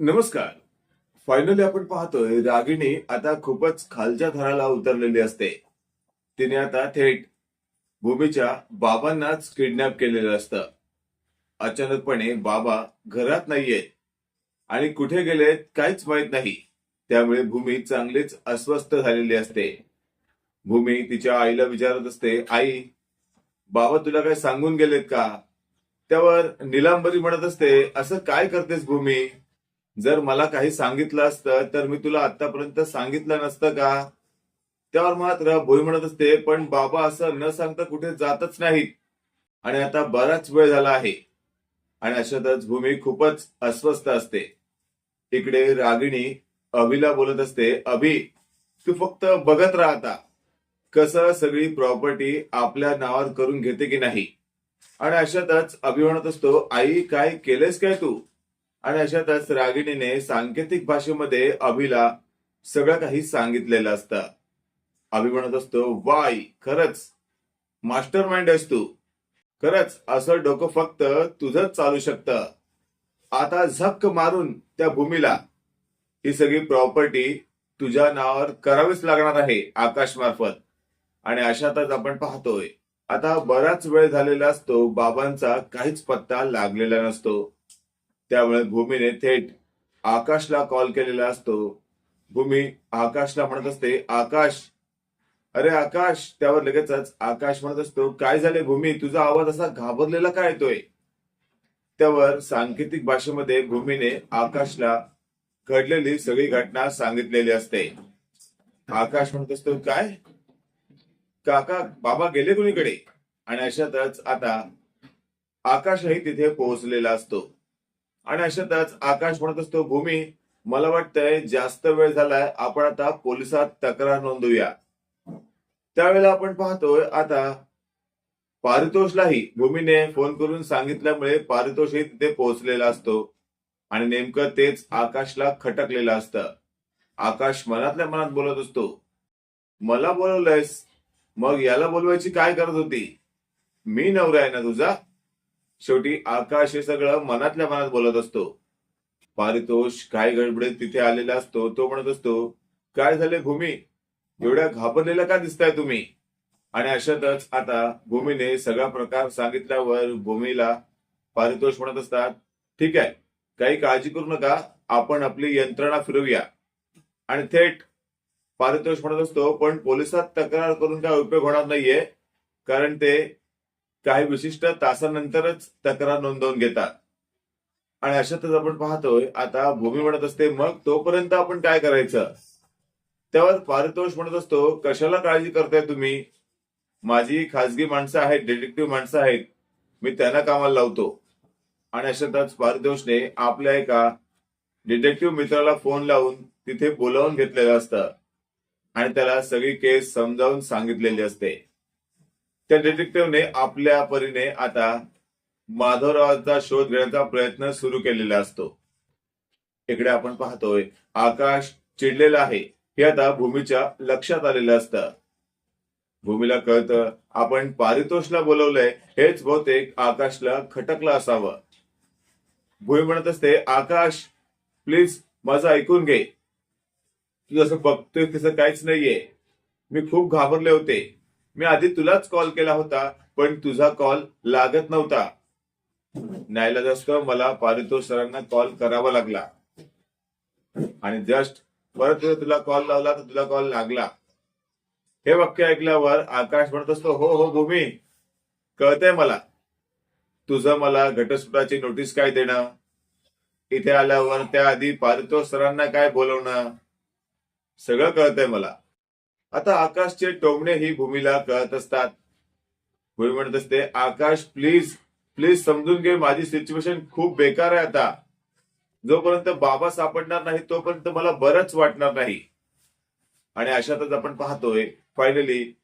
नमस्कार. फायनली आपण पाहतोय रागिणी आता खूपच खालच्या थराला उतरलेली असते. तिने आता थेट भूमीच्या बाबांनाच किडनॅप केलेलं असतं. अचानकपणे बाबा घरात नाहीयेत आणि कुठे गेलेत काहीच माहीत नाही. त्यामुळे भूमी चांगलीच अस्वस्थ झालेली असते. भूमी तिच्या आईला विचारत असते आई बाबा तुला काय सांगून गेलेत का? त्यावर निलांबरी म्हणत असते असं काय करतेस भूमी? जर मला काही सांगितलं असतं तर मी तुला आतापर्यंत सांगितलं नसतं का? त्यावर मात्र भोई म्हणत असते पण बाबा असं न सांगता कुठे जातच नाहीत आणि आता बराच वेळ झाला आहे. आणि अशातच भूमी खूपच अस्वस्थ असते. इकडे रागिणी अभिला बोलत असते अभि तू फक्त बघत राहता कसं सगळी प्रॉपर्टी आपल्या नावावर करून घेते की नाही? आणि अशातच अभि म्हणत असतो आई काय केलेस काय तू? आणि अशातच रागिणीने सांकेतिक भाषेमध्ये अभिला सगळं काही सांगितलेलं असतं. अभि म्हणत असतो वाय खरंच. मास्टर माइंड आहेस तू. खरंच असं डोकं फक्त तुझंच चालू शकतं. आता झक्क मारून त्या भूमीला. ही सगळी प्रॉपर्टी तुझ्या नावावर करावीच लागणार आहे आकाश मार्फत आणि अशातच आपण पाहतोय आता बराच वेळ झालेला असतो बाबांचा काहीच पत्ता लागलेला नसतो. त्यावेळेस भूमीने थेट आकाशला कॉल केलेला असतो. भूमी आकाशला म्हणत असते आकाश. अरे आकाश. त्यावर लगेचच आकाश म्हणत असतो काय झाले भूमी? तुझा आवाज असा घाबरलेला काय येतोय? त्यावर सांकेतिक भाषेमध्ये भूमीने आकाशला घडलेली सगळी घटना सांगितलेली असते. आकाश म्हणत असतो काय? काका बाबा गेले कुणीकडे? आणि अशातच आता आकाशही तिथे पोहोचलेला असतो. आणि अशातच आकाश म्हणत असतो भूमी मला वाटतंय जास्त वेळ झालाय आपण आता पोलिसात तक्रार नोंदवूया. त्यावेळेला आपण पाहतोय आता पारितोषलाही भूमीने फोन करून सांगितल्यामुळे पारितोषही तिथे पोहोचलेला असतो. आणि नेमकं तेच आकाशला खटकलेलं असतं. आकाश मनातल्या मनात बोलत असतो मला बोलवलंयस मग याला बोलवायची काय गरज होती? मी नवरा आहे ना तुझा? शेवटी आकाश हे सगळं मनातल्या मनात बोलत असतो. पारितोष काय गडबडीत तिथे आलेला असतो तो म्हणत असतो काय झाले भूमी? एवढ्या घाबरलेला का दिसताय तुम्ही? आणि अशातच आता भूमीने सगळा प्रकार सांगितल्यावर भूमीला पारितोष म्हणत असतात ठीक आहे काही काळजी करू नका आपण आपली यंत्रणा फिरवूया. आणि थेट पारितोष म्हणत असतो पण पोलिसात तक्रार करून काय उपयोग होणार नाहीये? कारण ते काही विशिष्ट तासानंतरच तक्रार नोंदवून घेतात. आणि अशातच आपण पाहतोय आता भूमी म्हणत असते मग तोपर्यंत आपण काय करायचं? त्यावर पारितोष म्हणत असतो कशाला काळजी करताय तुम्ही? माझी खासगी माणसं आहेत डिटेक्टिव्ह माणसं आहेत मी त्यांना कामाला लावतो. आणि अशातच पारितोषने आपल्या एका डिटेक्टिव्ह मित्राला फोन लावून तिथे बोलावून घेतलेलं असतं. आणि त्याला सगळी केस समजावून सांगितलेली असते. त्या डिटेक्टिव्हने आपल्या परीने आता माधवरावचा शोध घेण्याचा प्रयत्न सुरू केलेला असतो. इकडे आपण पाहतोय आकाश चिडलेला आहे. हे आता भूमीच्या लक्षात आलेलं असतं. भूमीला कळतं आपण पारितोषला बोलवलंय हेच बहुतेक आकाशला खटकलं असावं. भूमी म्हणत असते आकाश प्लीज माझं ऐकून घे. तू जसं बघतोय तसं काहीच नाहीये. मी खूप घाबरले होते. मी आधी तुलाच कॉल केला होता पण तुझा कॉल लागत नव्हता. न्यायला मला पारितोष सरांना कॉल करावा लागला. आणि जस्ट परत तुला कॉल लावला तर तुला कॉल लागला. हे वाक्य ऐकल्यावर आकाश म्हणत असतो हो हो भूमी कळतंय मला. तुझं मला घटस्फोटाची नोटीस काय देणं? इथे आल्यावर त्याआधी पारितोष सरांना काय बोलवणं? सगळं कळतंय मला. आता आकाशचे टोमणे ही भूमीला कळत असतात. भूमी म्हणत असते आकाश प्लीज प्लीज समजून घे माझी सिच्युएशन खूप बेकार आहे आता. जोपर्यंत बाबा सापडणार नाही तोपर्यंत मला बरंच वाटणार नाही. आणि अशातच आपण पाहतोय फायनली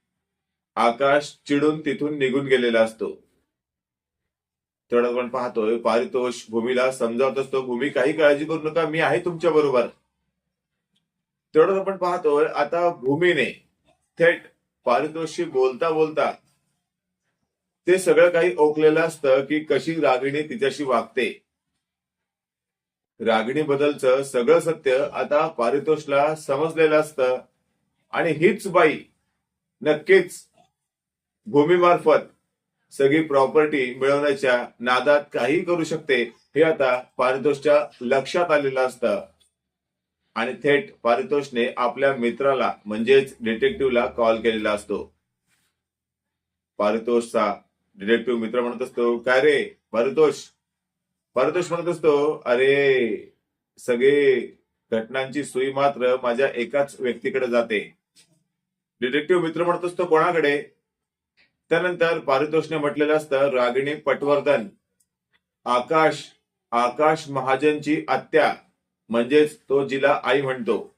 आकाश चिडून तिथून निघून गेलेला असतो. तेवढ्यात आपण पाहतोय पारितोष भूमीला समजावत असतो भूमी काही काळजी करू नका मी आहे तुमच्या बरोबर. तेवढंच आपण पाहतोय आता भूमीने थेट पारितोषशी बोलता बोलता ते सगळं काही ओकलेलं असतं की कशी रागिणी तिच्याशी वागते. रागिणी बद्दलचं सगळं सत्य आता पारितोषला समजलेलं असतं. आणि हीच बाई नक्कीच भूमीमार्फत सगळी प्रॉपर्टी मिळवण्याच्या नादात काही करू शकते हे आता पारितोषच्या लक्षात आलेलं असतं. आणि थेट पारितोषने आपल्या मित्राला म्हणजेच डिटेक्टिव्हला कॉल केलेला असतो. पारितोषचा डिटेक्टिव्ह मित्र म्हणत असतो काय रे? पारितोष? पारितोष म्हणत असतो अरे सगळे घटनांची सुई मात्र माझ्या एकाच व्यक्तीकडे जाते. डिटेक्टिव्ह मित्र म्हणत असतो कोणाकडे? त्यानंतर पारितोषने म्हटलेलं असतं रागिणी पटवर्धन. आकाश आकाश महाजनची आत्या. म्हणजेच तो जिला आई म्हणतो.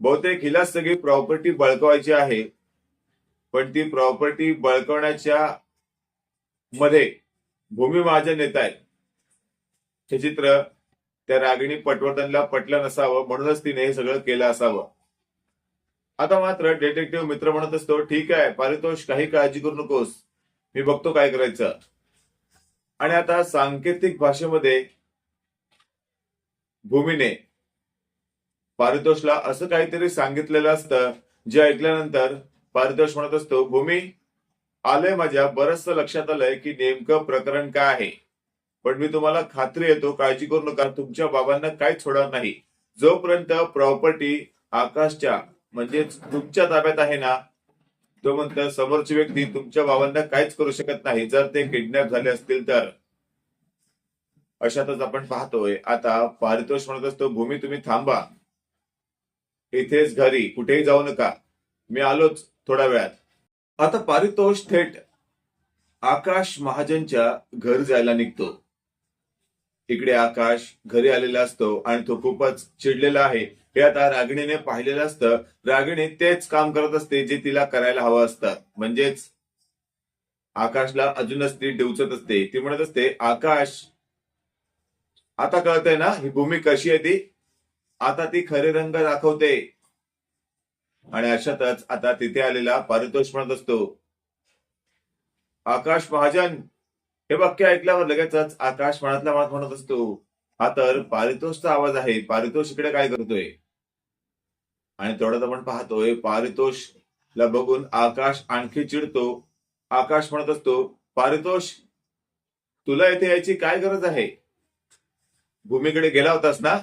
बहुतेक हिला सगळी प्रॉपर्टी बळकवायची आहे. पण ती प्रॉपर्टी बळकवण्याच्या मध्ये भूमी महाजन येत आहेत. हे चित्र त्या रागिणी पटवर्धनला पटलं नसावं म्हणूनच तिने हे सगळं केलं असावं. आता मात्र डिटेक्टिव्ह मित्र म्हणत असतो ठीक आहे पारितोष काही काळजी करू नकोस. मी बघतो काय करायचं. आणि आता सांकेतिक भाषेमध्ये भूमीने. पारितोषला असं काहीतरी सांगितलेलं असतं जे ऐकल्यानंतर पारितोष म्हणत असतो भूमी आलंय माझ्या बरचस लक्षात आलंय की नेमकं प्रकरण काय आहे. पण मी तुम्हाला खात्री येतो काळजी करू नका तुमच्या बाबांना काहीच होणार नाही. जोपर्यंत प्रॉपर्टी आकाशच्या म्हणजेच तुमच्या ताब्यात आहे ना तो म्हणतो समोरची व्यक्ती तुमच्या बाबांना काहीच करू शकत नाही. जर ते किडनॅप झाले असतील तर. अशातच आपण पाहतोय. आता पारितोष म्हणत असतो भूमी तुम्ही थांबा. इथेच घरी. कुठेही जाऊ नका. मी आलोच थोड्या वेळात. आता पारितोष थेट आकाश महाजनच्या घर जायला निघतो. इकडे आकाश घरी आलेला असतो आणि तो खूपच चिडलेला आहे. हे आता रागिणीने पाहिलेलं असतं. रागिणी तेच काम करत असते जे तिला करायला हवं असतं. म्हणजेच आकाशला अजूनच ती डिवचत असते. ती म्हणत असते आकाश आता कळतंय ना? ही भूमी कशी आहे ती? आता ती खरे रंग दाखवते. आणि अशातच आता तिथे आलेला पारितोष म्हणत असतो. आकाश महाजन. हे वाक्य ऐकल्यावर लगेचच आकाश मनातल्या मनात म्हणत असतो. हा तर पारितोषचा आवाज आहे. पारितोष इकडे काय करतोय? आणि तेवढ्यात आपण पाहतोय पारितोषला बघून आकाश आणखी चिडतो. आकाश म्हणत असतो पारितोष तुला इथे यायची काय गरज आहे? भूमीकडे गेला होतास ना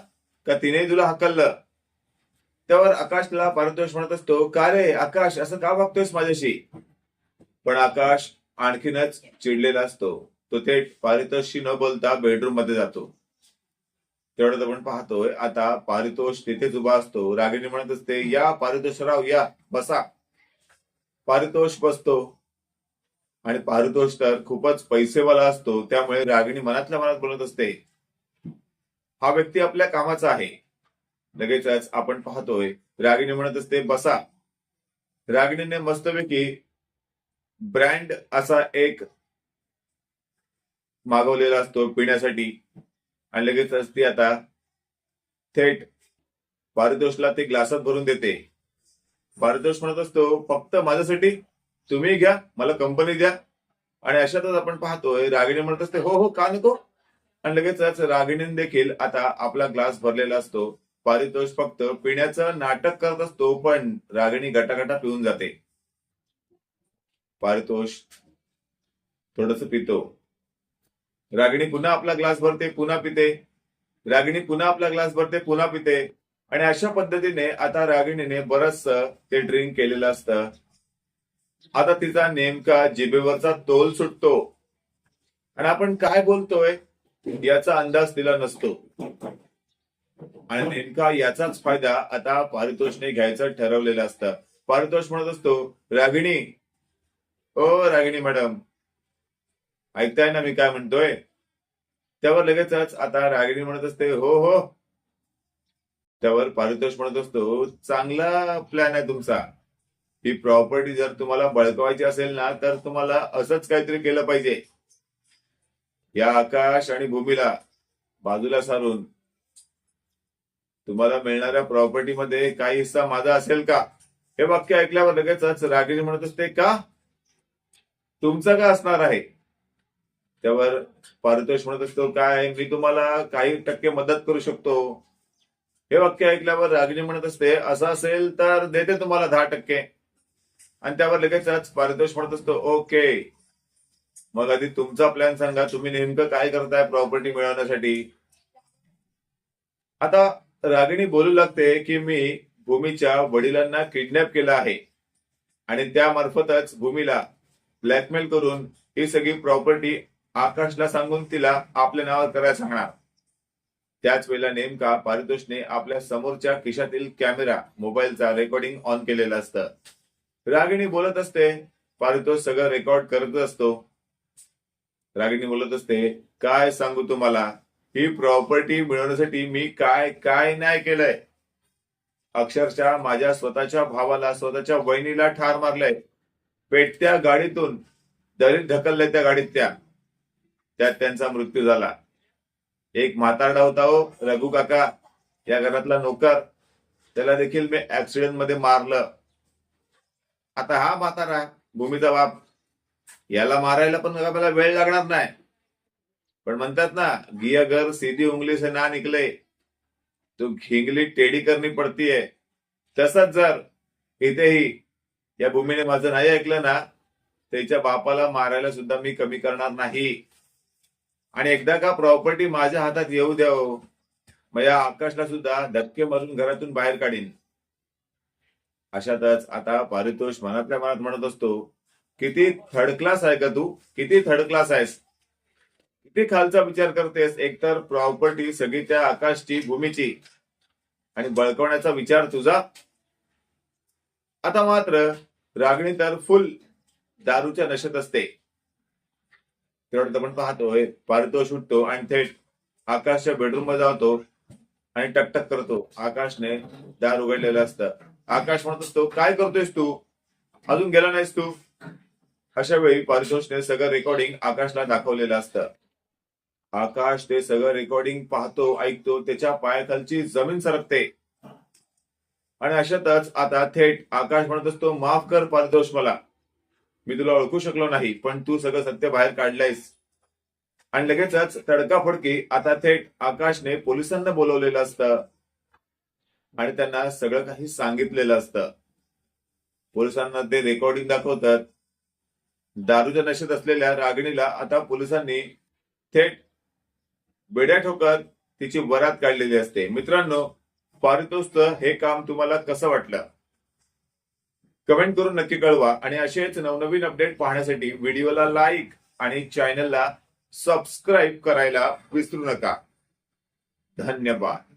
का तिने तुला हकललं? त्यावर आकाशला पारितोष म्हणत असतो का रे आकाश असं का वागतोयस माझ्याशी? पण आकाश आणखीनच चिडलेला असतो. तो थेट पारितोषशी न बोलता बेडरूममध्ये जातो. तेवढं आपण पाहतोय आता पारितोष तिथेच उभा असतो. रागिणी म्हणत असते या पारितोषराव या बसा. पारितोष बसतो. आणि पारितोष तर खूपच पैसेवाला असतो. त्यामुळे रागिणी मनातल्या मनात बोलत असते हा व्यक्ती आपल्या कामाचा आहे. लगेचच आपण पाहतोय रागिणी म्हणत असते बसा. रागिणीने मस्तपैकी ब्रँड असा एक मागवलेला असतो पिण्यासाठी. आणि लगेचच ती आता थेट पारितोषला ते ग्लासात भरून देते. पारितोष म्हणत असतो फक्त माझ्यासाठी तुम्ही घ्या मला कंपनी द्या. आणि अशातच आपण पाहतोय रागिणी म्हणत असते हो हो का नको? आणि लगेचच रागिणीने देखील आता आपला ग्लास भरलेला असतो. पारितोष फक्त पिण्याचं नाटक करत असतो पण रागिणी गटागटा पिऊन जाते. पारितोष थोडस पितो. रागिणी पुन्हा आपला ग्लास भरते पुन्हा पिते. रागिणी पुन्हा आपला ग्लास भरते पुन्हा पिते. आणि अशा पद्धतीने आता रागिणीने बरच ते ड्रिंक केलेलं असतं. आता तिचा नेमका जिभेवरचा तोल सुटतो. आणि आपण काय बोलतोय? याचा अंदाज तिला नसतो. आणि नेमका याचाच फायदा आता पारितोषने घ्यायचा ठरवलेलं असतं. पारितोष म्हणत असतो रागिणी. ओ रागिणी मॅडम. ऐकताय ना मी काय म्हणतोय? त्यावर लगेचच आता रागिणी म्हणत असते हो हो. त्यावर पारितोष म्हणत असतो चांगला प्लॅन आहे तुमचा. ही प्रॉपर्टी जर तुम्हाला बळकवायची असेल ना तर तुम्हाला असंच काहीतरी केलं पाहिजे. या आकाश आणि भूमीला बाजूला सारून तुम्हाला मिळणाऱ्या प्रॉपर्टीमध्ये काही हिस्सा माझा असेल का? हे वाक्य ऐकल्यावर लगेचच रागिणी म्हणत असते का? तुमचं का असणार आहे? त्यावर पारितोष म्हणत असतो काय? मी तुम्हाला काही टक्के मदत करू शकतो. हे वाक्य ऐकल्यावर रागिणी म्हणत असते असं असेल तर देते तुम्हाला दहा टक्के. आणि त्यावर लगेचच पारितोष म्हणत असतो ओके. मग आधी तुमचा प्लॅन सांगा तुम्ही नेमकं काय करताय प्रॉपर्टी मिळवण्यासाठी? आता रागिणी बोलू लागते की मी भूमीच्या वडिलांना किडनॅप केला आहे. आणि त्यामार्फतच भूमीला ब्लॅकमेल करून ही सगळी प्रॉपर्टी आकाशला सांगून तिला आपल्या नावावर करायला सांगणार. त्याच वेळेला नेमका पारितोषने आपल्या समोरच्या खिशातील कॅमेरा मोबाईलचा रेकॉर्डिंग ऑन केलेलं असतं. रागिणी बोलत असते पारितोष सगळं रेकॉर्ड करत असतो. रागिणी बोलत असते काय सांगू तुम्हाला? ही प्रॉपर्टी मिळवण्यासाठी मी काय काय नाही केलंय? अक्षरशः माझ्या स्वतःच्या भावाला स्वतःच्या वहिनीला ठार मारलंय. पेटत्या गाडीतून दरीत ढकललंय त्या गाडीत त्या. त्यात त्यांचा मृत्यू झाला. एक म्हातारडा होता हो रघु काका. या घरातला नोकर. त्याला देखील मी ऍक्सिडेंटमध्ये मारलं. आता हा म्हातारा भूमीचा बाप याला मारायला पण मला वेळ लागणार नाही. पण म्हणतात ना गिया घर सीधी उंगली से ना निकले. तो घिंगली टेडी करणी पडतीये. तसंच जर इथेही या भूमीने माझं नाही ऐकलं ना त्याच्या बापाला मारायला सुद्धा मी कमी करणार नाही. आणि एकदा का प्रॉपर्टी माझ्या हातात येऊ द्याव हो. मग या आकाशला सुद्धा धक्के मारून घरातून बाहेर काढीन. अशातच आता पारितोष मनातल्या मनात म्हणत असतो किती थर्ड क्लास आहे का तू? किती थर्ड क्लास आहेस? किती खालचा विचार करतेस? एकतर प्रॉपर्टी सगळी त्या आकाशची भूमीची. आणि बळकवण्याचा विचार तुझा? आता मात्र रागणी तर फुल दारूच्या नशेत असते. तेवढं आपण पाहतोय पारितोष सुटतो आणि थेट आकाशच्या बेडरूममध्ये जातो आणि टकटक करतो. आकाशने दार उघडलेलं असतं. आकाश म्हणत असतो काय करतोयस तू? अजून गेला नाहीस तू? अशा वेळी पारितोषने सगळं रेकॉर्डिंग आकाशला दाखवलेलं असतं. आकाश ते सगळं रेकॉर्डिंग पाहतो ऐकतो त्याच्या पायाखालची जमीन सरकते. आणि अशातच आता थेट आकाश म्हणत असतो माफ कर पारितोष मला. मी तुला ओळखू शकलो नाही पण तू सगळं सत्य बाहेर काढलंयस. आणि लगेचच तडकाफडकी आता थेट आकाशने पोलिसांना बोलवलेलं असतं. आणि त्यांना सगळं काही सांगितलेलं असतं. पोलिसांना ते रेकॉर्डिंग दाखवतात. दारूच्या नशेत असलेल्या रागिणीला आता पोलिसांनी थेट बेड्या ठोकत तिची वरात काढलेली असते. मित्रांनो पारितोस्त हे काम तुम्हाला कसं वाटलं? कमेंट करून नक्की कळवा आणि असेच नवनवीन अपडेट पाहण्यासाठी व्हिडिओला लाईक आणि चॅनलला सबस्क्राईब करायला विसरू नका. धन्यवाद.